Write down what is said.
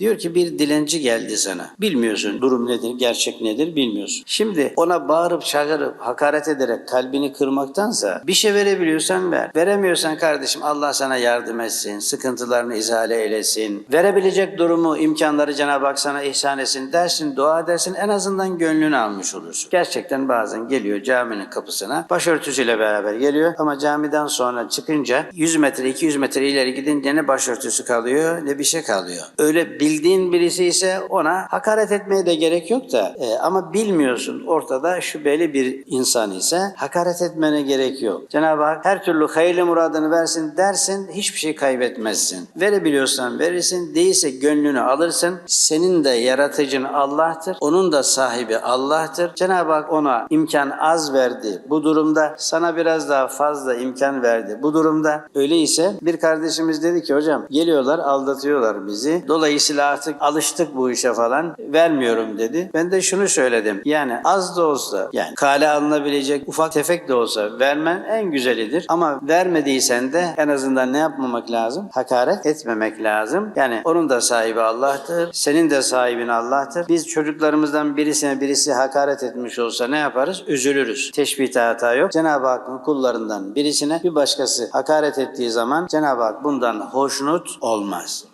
Diyor ki bir dilenci geldi sana. Bilmiyorsun durum nedir, gerçek nedir bilmiyorsun. Şimdi ona bağırıp çağırıp hakaret ederek kalbini kırmaktansa bir şey verebiliyorsan ver. Veremiyorsan kardeşim Allah sana yardım etsin, sıkıntılarını izale eylesin. Verebilecek durumu, imkanları Cenab-ı Hak sana ihsan etsin dersin, dua edersin en azından gönlünü almış olursun. Gerçekten bazen geliyor caminin kapısına başörtüsüyle beraber geliyor ama camiden sonra çıkınca 100 metre 200 metre ileri gidince ne başörtüsü kalıyor ne bir şey kalıyor. Öyle bildiğin birisi ise ona hakaret etmeye de gerek yok da e, ama bilmiyorsun ortada şüpheli bir insan ise hakaret etmene gerek yok. Cenab-ı Hak her türlü hayırlı muradını versin dersin hiçbir şey kaybetmezsin. Verebiliyorsan verirsin değilse gönlünü alırsın. Senin de yaratıcın Allah'tır. Onun da sahibi Allah'tır. Cenab-ı Hak ona imkan az verdi. Bu durumda sana biraz daha fazla imkan verdi. Bu durumda öyleyse bir kardeşimiz dedi ki hocam geliyorlar aldatıyorlar bizi. Dolayısıyla artık alıştık bu işe falan vermiyorum dedi. Ben de şunu söyledim. Yani az da olsa yani kale alınabilecek ufak tefek de olsa vermen en güzelidir. Ama vermediysen de en azından ne yapmamak lazım? Hakaret etmemek lazım. Yani onun da sahibi Allah'tır. Senin de sahibin Allah'tır. Biz çocuklarımızdan birisine birisi hakaret etmiş olsa ne yaparız? Üzülürüz. Teşbihte hata yok. Cenab-ı Hakk'ın kullarından birisine bir başkası hakaret ettiği zaman Cenab-ı Hak bundan hoşnut olmaz.